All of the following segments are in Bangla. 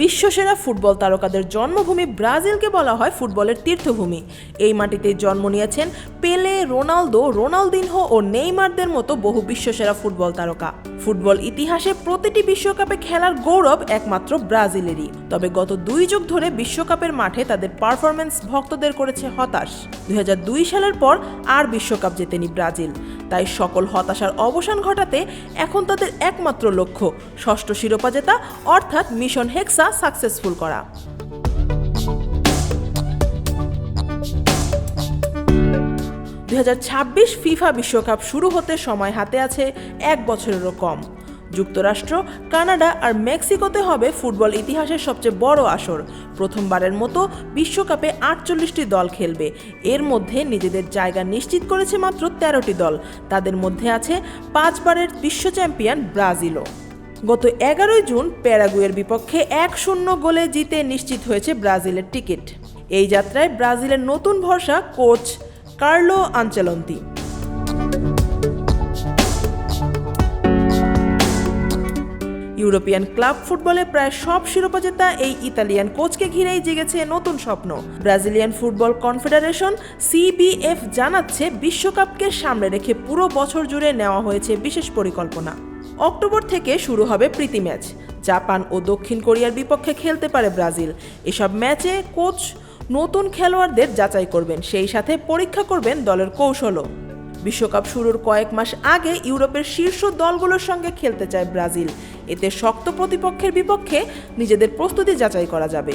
বিশ্বসেরা ফুটবল তারকাদের জন্মভূমি ব্রাজিলকে বলা হয় ফুটবলের তীর্থভূমি। এই মাটিতে জন্ম নিয়েছেন পেলে, রোনালদো, রোনালদিনহো ও নেইমারদের মতো বহু বিশ্বসেরা ফুটবল তারকা। ফুটবল ইতিহাসে প্রতিটি বিশ্বকাপে খেলার গৌরব একমাত্র ব্রাজিলেরই। তবে গত দুই যুগ ধরে বিশ্বকাপের মাঠে তাদের পারফরমেন্স ভক্তদের করেছে হতাশ। দুই হাজার দুই সালের পর আর বিশ্বকাপ জেতেনি ব্রাজিল। তাই সকল হতাশার অবসান ঘটাতে এখন তাদের একমাত্র লক্ষ্য, ষষ্ঠ শিরোপা জেতা, অর্থাৎ মিশন হেক্সা সাকসেসফুল করা। দু হাজার ছাব্বিশ ফিফা বিশ্বকাপ শুরু হতে সময় হাতে আছে এক বছরেরও কম। যুক্তরাষ্ট্র, কানাডা আর মেক্সিকোতে হবে ফুটবল ইতিহাসের সবচেয়ে বড় আসর। প্রথমবারের মতো বিশ্বকাপে আটচল্লিশটি দল খেলবে। এর মধ্যে নিজেদের জায়গা নিশ্চিত করেছে মাত্র তেরোটি দল। তাদের মধ্যে আছে পাঁচবারের বিশ্ব চ্যাম্পিয়ন ব্রাজিলও। গত এগারোই জুন প্যারাগুয়ের বিপক্ষে এক শূন্য গোলে জিতে নিশ্চিত হয়েছে ব্রাজিলের টিকিট। এই যাত্রায় ব্রাজিলের নতুন ভরসা coach Carlo Ancelotti. European club ফুটবলে প্রায় সব শিরোপা জেতা এই ইতালিয়ান কোচকে ঘিরেই জেগেছে নতুন স্বপ্ন। ব্রাজিলিয়ান ফুটবল কনফেডারেশন সিবিএফ জানাচ্ছে বিশ্বকাপকে সামনে রেখে পুরো বছর জুড়ে নেওয়া হয়েছে বিশেষ পরিকল্পনা। অক্টোবর থেকে শুরু হবে প্রীতি ম্যাচ। জাপান ও দক্ষিণ কোরিয়ার বিপক্ষে খেলতে পারে ব্রাজিল। এসব ম্যাচে কোচ নতুন খেলোয়াড়দের যাচাই করবেন। সেই সাথে পরীক্ষা করবেন দলের কৌশলও। বিশ্বকাপ শুরুর কয়েক মাস আগে ইউরোপের শীর্ষ দলগুলোর সঙ্গে খেলতে চায় ব্রাজিল। এতে শক্ত প্রতিপক্ষের বিপক্ষে নিজেদের প্রস্তুতি যাচাই করা যাবে।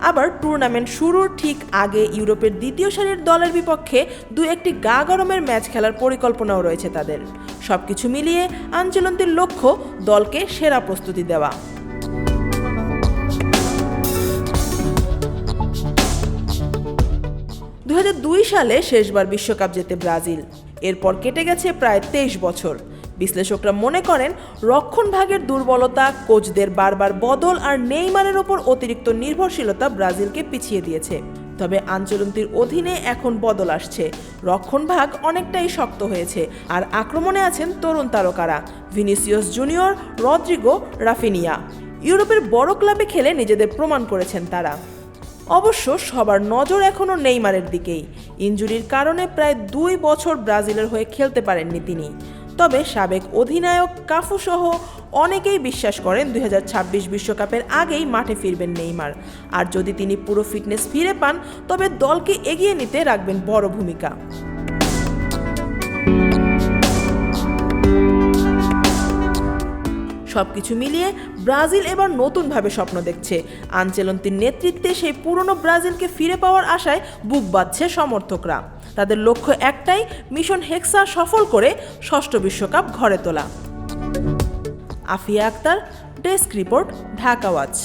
আবার টুর্নামেন্ট শুরুর ঠিক আগে ইউরোপের দ্বিতীয় সারির দলের বিপক্ষে দু একটি গা গরমের ম্যাচ খেলার পরিকল্পনাও রয়েছে তাদের। সবকিছু মিলিয়ে আঞ্চলন্তির লক্ষ্য দলকে সেরা প্রস্তুতি দেওয়া। সালে শেষবার বিশ্বকাপ জেতে ব্রাজিল। এরপর কেটে গেছে প্রায় তেইশ বছর। বিশ্লেষকরা মনে করেন রক্ষণ ভাগের দুর্বলতা, কোচদের বারবার বদল আর নেইমারের ওপর অতিরিক্ত নির্ভরশীলতা ব্রাজিলকে পিছিয়ে দিয়েছে। তবে আঞ্চলন্তির অধীনে এখন বদল আসছে। রক্ষণ ভাগ অনেকটাই শক্ত হয়েছে আর আক্রমণে আছেন তরুণ তারকারা ভিনিসিয়াস জুনিয়র রদ্রিগো রাফিনিয়া। ইউরোপের বড় ক্লাবে খেলে নিজেদের প্রমাণ করেছেন তারা। অবশ্য সবার নজর এখনও নেইমারের দিকেই। ইঞ্জুরির কারণে প্রায় দুই বছর ব্রাজিলের হয়ে খেলতে পারেননি তিনি। তবে সাবেক অধিনায়ক কাফুসহ অনেকেই বিশ্বাস করেন দুই বিশ্বকাপের আগেই মাঠে ফিরবেন নেইমার। আর যদি তিনি পুরো ফিটনেস ফিরে পান, তবে দলকে এগিয়ে নিতে রাখবেন বড় ভূমিকা। সবকিছু মিলিয়ে ব্রাজিল এবার নতুনভাবে স্বপ্ন দেখছে। আঞ্চেলন্তির নেতৃত্বে সেই পুরনো ব্রাজিলকে ফিরে পাওয়ার আশায় বুক বাঁধছে সমর্থকরা। তাদের লক্ষ্য একটাই, মিশন হেক্সা সফল করে ষষ্ঠ বিশ্বকাপ ঘরে তোলা। Afia Akter, desk report, Dhaka watch.